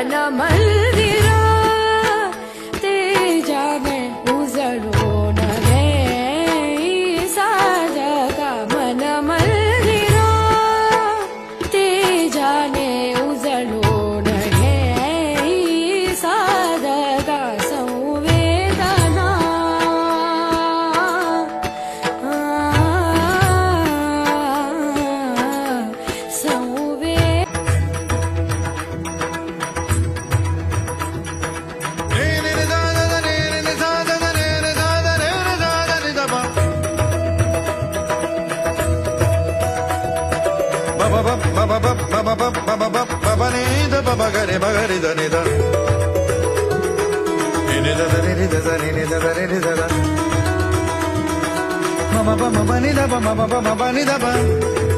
மனமல் మమ పని దబ మమ పమ పని దబ పని దని